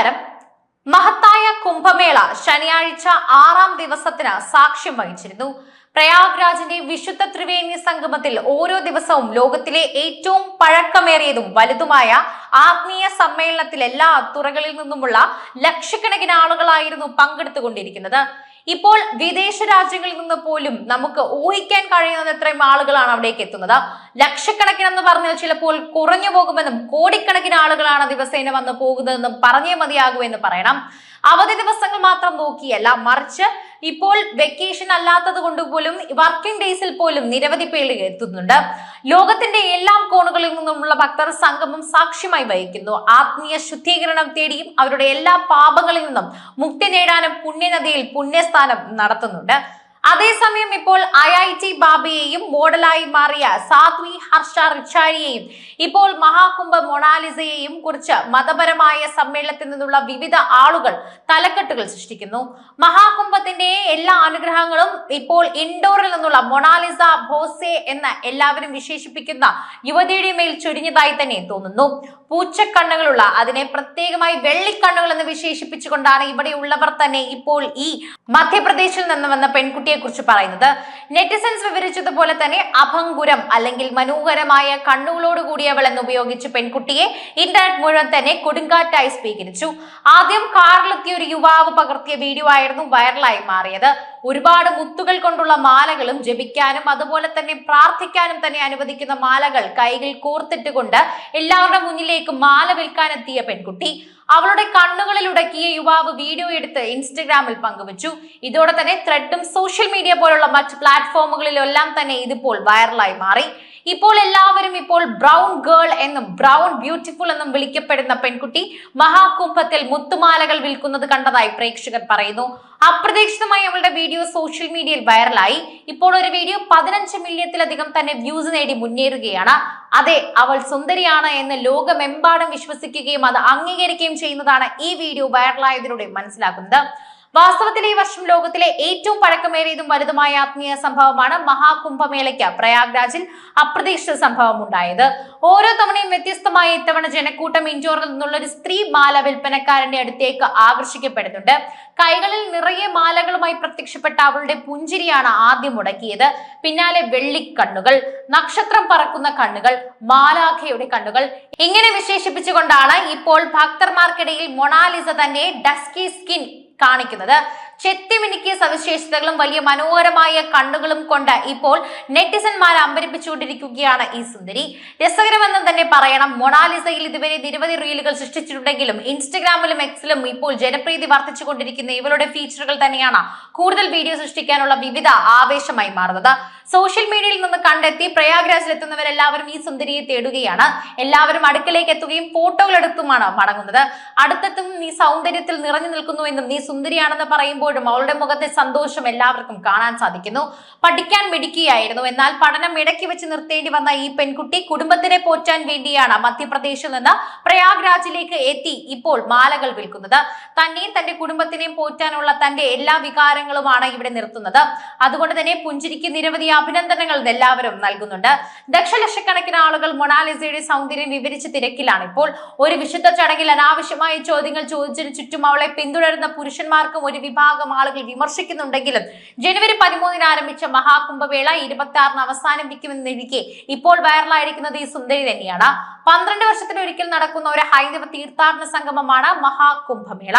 നമസ്കാരം മഹത്തായ കുംഭമേള ശനിയാഴ്ച ആറാം ദിവസത്തിന് സാക്ഷ്യം വഹിച്ചിരുന്നു. പ്രയാഗ്രാജിന്റെ വിശുദ്ധ ത്രിവേണി സംഗമത്തിൽ ഓരോ ദിവസവും ലോകത്തിലെ ഏറ്റവും പഴക്കമേറിയതും വലുതുമായ ആത്മീയ സമ്മേളനത്തിൽ എല്ലാ തുറകളിൽ നിന്നുമുള്ള ലക്ഷക്കണക്കിന് ആളുകളായിരുന്നു പങ്കെടുത്തുകൊണ്ടിരിക്കുന്നത്. ഇപ്പോൾ വിദേശ രാജ്യങ്ങളിൽ നിന്ന് പോലും നമുക്ക് ഊഹിക്കാൻ കഴിയുന്നത് എത്രയും ആളുകളാണ് അവിടേക്ക് എത്തുന്നത്. ലക്ഷക്കണക്കിന് എന്ന് പറഞ്ഞാൽ ചിലപ്പോൾ കുറഞ്ഞു പോകുമെന്നും കോടിക്കണക്കിന് ആളുകളാണ് ദിവസേന വന്ന് പോകുന്നതെന്നും പറഞ്ഞേ മതിയാകൂ എന്ന് പറയണം. അവധി ദിവസങ്ങൾ മാത്രം നോക്കിയല്ല മറിച്ച് ഇപ്പോൾ വെക്കേഷൻ അല്ലാത്തത് കൊണ്ട് പോലും വർക്കിംഗ് ഡേയ്സിൽ പോലും നിരവധി പേര് എത്തുന്നുണ്ട്. ലോകത്തിന്റെ എല്ലാ കോണുകളിൽ നിന്നുമുള്ള ഭക്തർ സംഗമം സാക്ഷ്യമായി വഹിക്കുന്നു. ആത്മീയ ശുദ്ധീകരണം തേടിയും അവരുടെ എല്ലാ പാപങ്ങളിൽ നിന്നും മുക്തി നേടാനും പുണ്യനദിയിൽ പുണ്യസ്ഥാനം നടത്തുന്നുണ്ട്. അതേസമയം ഇപ്പോൾ ഐ ഐ ടി ബാബയെയും മോഡലായി മാറിയ സാത്വി ഹർഷ റിച്ചാരിയെയും ഇപ്പോൾ മഹാകുംഭ മൊണാലിസയെയും കുറിച്ച് മതപരമായ സമ്മേളനത്തിൽ നിന്നുള്ള വിവിധ ആളുകൾ തലക്കെട്ടുകൾ സൃഷ്ടിക്കുന്നു. മഹാകുംഭത്തിന്റെ എല്ലാ അനുഗ്രഹങ്ങളും ഇപ്പോൾ ഇൻഡോറിൽ നിന്നുള്ള മൊണാലിസ ബോസെ എന്ന എല്ലാവരും വിശേഷിപ്പിക്കുന്ന യുവതിയുടെ മേൽ ചൊരിഞ്ഞതായി തന്നെ തോന്നുന്നു. പൂച്ചക്കണ്ണുകളുള്ള അതിനെ പ്രത്യേകമായി വെള്ളിക്കണ്ണുകൾ എന്ന് വിശേഷിപ്പിച്ചുകൊണ്ടാണ് ഇവിടെയുള്ളവർ തന്നെ ഇപ്പോൾ ഈ മധ്യപ്രദേശിൽ നിന്ന് വന്ന പെൺകുട്ടിയെ കുറിച്ച് പറയുന്നത്. നെറ്റിസൻസ് വിവരിച്ചതുപോലെ തന്നെ അഭംഗുരം അല്ലെങ്കിൽ മനോഹരമായ കണ്ണുകളോട് കൂടിയവൾ എന്ന് ഉപയോഗിച്ച് പെൺകുട്ടിയെ ഇന്റർനെറ്റ് മുഴുവൻ തന്നെ കൊടുങ്കാറ്റായി സ്വീകരിച്ചു. ആദ്യം കാറിലെത്തിയ ഒരു യുവാവ് പകർത്തിയ വീഡിയോ ആയിരുന്നു വൈറലായി മാറിയത്. ഒരുപാട് മുത്തുകൾ കൊണ്ടുള്ള മാലകളും ജപിക്കാനും അതുപോലെ തന്നെ പ്രാർത്ഥിക്കാനും തന്നെ അനുവദിക്കുന്ന മാലകൾ കൈകൾ കോർത്തിട്ടുകൊണ്ട് എല്ലാവരുടെ മുന്നിലേക്ക് മാല വിൽക്കാനെത്തിയ പെൺകുട്ടി. അവളുടെ കണ്ണുകളിൽ ഉടക്കിയ യുവാവ് വീഡിയോ എടുത്ത് ഇൻസ്റ്റഗ്രാമിൽ പങ്കുവച്ചു. ഇതോടെ തന്നെ ത്രെഡും സോഷ്യൽ മീഡിയ പോലുള്ള മറ്റ് പ്ലാറ്റ്ഫോമുകളിലെല്ലാം തന്നെ ഇതിപ്പോൾ വൈറലായി മാറി. ഇപ്പോൾ എല്ലാവരും ഇപ്പോൾ ബ്രൗൺ ഗേൾ എന്നും ബ്രൗൺ ബ്യൂട്ടിഫുൾ എന്നും വിളിക്കപ്പെടുന്ന പെൺകുട്ടി മഹാകുംഭത്തിൽ മുത്തുമാലകൾ വിൽക്കുന്നത് കണ്ടതായി പ്രേക്ഷകർ പറയുന്നു. അപ്രതീക്ഷിതമായി അവളുടെ വീഡിയോ സോഷ്യൽ മീഡിയയിൽ വൈറലായി ഇപ്പോൾ ഒരു വീഡിയോ പതിനഞ്ച് മില്യത്തിലധികം തന്നെ വ്യൂസ് നേടി മുന്നേറുകയാണ്. അതെ അവൾ സുന്ദരിയാണ് എന്ന് ലോകമെമ്പാടും വിശ്വസിക്കുകയും അത് അംഗീകരിക്കുകയും ചെയ്യുന്നതാണ് ഈ വീഡിയോ വൈറലായതിലൂടെ മനസ്സിലാക്കുന്നത്. വാസ്തവത്തിൽ ഈ വർഷം ലോകത്തിലെ ഏറ്റവും പഴക്കമേറിയതും വലുതുമായ ആത്മീയ സംഭവമാണ് മഹാകുംഭമേളയ്ക്ക് പ്രയാഗ്രാജിൽ അപ്രതീക്ഷിത സംഭവം ഉണ്ടായത് ഓരോ തവണയും വ്യത്യസ്തമായ ഇത്തവണ ജനക്കൂട്ടം ഇഞ്ചോറിൽ നിന്നുള്ള ഒരു സ്ത്രീ മാല വിൽപ്പനക്കാരന്റെ അടുത്തേക്ക് ആകർഷിക്കപ്പെടുന്നുണ്ട്. കൈകളിൽ നിറയെ മാലകളുമായി പ്രത്യക്ഷപ്പെട്ട അവളുടെ പുഞ്ചിരിയാണ് ആദ്യം മുടക്കിയത്. പിന്നാലെ വെള്ളിക്കണ്ണുകൾ നക്ഷത്രം പറക്കുന്ന കണ്ണുകൾ മാലാഖയുടെ കണ്ണുകൾ ഇങ്ങനെ വിശേഷിപ്പിച്ചുകൊണ്ടാണ് ഇപ്പോൾ ഭക്തർമാർക്കിടയിൽ മൊണാലിസ തന്നെ ഡസ്കി സ്കിൻ കാണിക്കുന്നത്. ചെത്തിമിനുക്കിയ സവിശേഷതകളും വലിയ മനോഹരമായ കണ്ണുകളും കൊണ്ട് ഇപ്പോൾ നെറ്റിസന്മാരെ അമ്പരിപ്പിച്ചുകൊണ്ടിരിക്കുകയാണ് ഈ സുന്ദരി. രസകരമെന്ന് തന്നെ പറയണം. മൊണാലിസയിൽ ഇതുവരെ നിരവധി റീലുകൾ സൃഷ്ടിച്ചിട്ടുണ്ടെങ്കിലും ഇൻസ്റ്റഗ്രാമിലും എക്സിലും ഇപ്പോൾ ജനപ്രീതി വർദ്ധിച്ചുകൊണ്ടിരിക്കുന്ന ഇവരുടെ ഫീച്ചറുകൾ തന്നെയാണ് കൂടുതൽ വീഡിയോ സൃഷ്ടിക്കാനുള്ള വിവിധ ആവേശമായി മാറുന്നത്. സോഷ്യൽ മീഡിയയിൽ നിന്ന് കണ്ടെത്തി പ്രയാഗ്രാജിൽ എത്തുന്നവരെല്ലാവരും ഈ സുന്ദരിയെ തേടുകയാണ്. എല്ലാവരും അടുക്കലേക്ക് എത്തുകയും ഫോട്ടോകൾ എടുത്തുമാണ് മടങ്ങുന്നത്. അടുത്തെത്തും നീ സൗന്ദര്യത്തിൽ നിറഞ്ഞു നിൽക്കുന്നു എന്നും നീ സുന്ദരിയാണെന്ന് പറയുമ്പോഴും അവളുടെ മുഖത്തെ സന്തോഷം എല്ലാവർക്കും കാണാൻ സാധിക്കുന്നു. പഠിക്കാൻ മിടിക്കുകയായിരുന്നു എന്നാൽ പഠനം ഇടയ്ക്ക് വെച്ച് നിർത്തേണ്ടി വന്ന ഈ പെൺകുട്ടി കുടുംബത്തിനെ പോറ്റാൻ വേണ്ടിയാണ് മധ്യപ്രദേശിൽ നിന്ന് പ്രയാഗ്രാജിലേക്ക് എത്തി ഇപ്പോൾ മാലകൾ വിൽക്കുന്നത്. തന്നെയും തന്റെ കുടുംബത്തിനെയും പോറ്റാനുള്ള തന്റെ എല്ലാ വികാരങ്ങളുമാണ് ഇവിടെ നിർത്തുന്നത്. അതുകൊണ്ട് തന്നെ പുഞ്ചിരിക്ക് നിരവധി അഭിനന്ദനങ്ങൾ എല്ലാവരും നൽകുന്നുണ്ട്. ദക്ഷലക്ഷക്കണക്കിന് ആളുകൾ മൊണാലിസയുടെ സൗന്ദര്യം വിവരിച്ച് തിരക്കിലാണ് ഇപ്പോൾ. ഒരു വിശുദ്ധ ചടങ്ങിൽ അനാവശ്യമായ ചോദ്യങ്ങൾ ചോദിച്ചതിന് ചുറ്റും അവളെ പിന്തുടരുന്ന പുരുഷന്മാർക്കും ഒരു വിഭാഗം ആളുകൾ വിമർശിക്കുന്നുണ്ടെങ്കിലും ജനുവരി പതിമൂന്നിന് ആരംഭിച്ച മഹാകുംഭവേള ഇരുപത്തി ആറിന് അവസാനിപ്പിക്കുമെന്നിരിക്കെ ഇപ്പോൾ വൈറലായിരിക്കുന്നത് ഈ സുന്ദരി തന്നെയാണ്. പന്ത്രണ്ട് വർഷത്തിലൊരിക്കൽ നടക്കുന്ന ഒരു ഹൈന്ദവ തീർത്ഥാടന സംഗമമാണ് മഹാകുംഭമേള.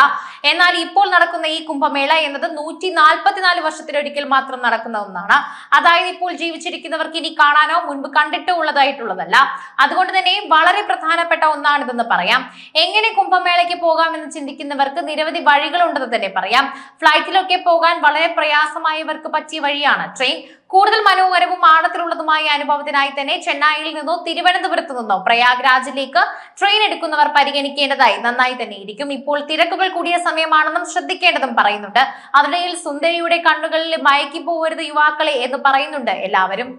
എന്നാൽ ഇപ്പോൾ നടക്കുന്ന ഈ കുംഭമേള എന്നത് നൂറ്റി നാൽപ്പത്തിനാല് വർഷത്തിലൊരിക്കൽ മാത്രം നടക്കുന്ന ഒന്നാണ്. അതായത് ഇപ്പോൾ ജീവിച്ചിരിക്കുന്നവർക്ക് ഇനി കാണാനോ മുൻപ് കണ്ടിട്ടോ ഉള്ളതായിട്ടുള്ളതല്ല. അതുകൊണ്ട് തന്നെ വളരെ പ്രധാനപ്പെട്ട ഒന്നാണിതെന്ന് പറയാം. എങ്ങനെ കുംഭമേളയ്ക്ക് പോകാമെന്ന് ചിന്തിക്കുന്നവർക്ക് നിരവധി വഴികളുണ്ടെന്ന് തന്നെ പറയാം. ഫ്ലൈറ്റിലൊക്കെ പോകാൻ വളരെ പ്രയാസമായവർക്ക് പറ്റിയ വഴിയാണ്. ട്രെയിൻ കൂടുതൽ മനോഹരവും ആഴത്തിലുള്ളതുമായ അനുഭവത്തിനായി തന്നെ ചെന്നൈയിൽ നിന്നോ തിരുവനന്തപുരത്ത് നിന്നോ പ്രയാഗ്രാജിലേക്ക് ട്രെയിൻ എടുക്കുന്നവർ പരിഗണിക്കേണ്ടതായി നന്നായി തന്നെ ഇരിക്കും. ഇപ്പോൾ തിരക്കുകൾ കൂടിയ സമയമാണെന്നും ശ്രദ്ധിക്കേണ്ടതും പറയുന്നുണ്ട്. അതിനിടയിൽ സുന്ദരിയുടെ കണ്ണുകളിൽ മയക്കി പോകരുത് യുവാക്കളെ എന്ന് പറയുന്നുണ്ട് എല്ലാവരും.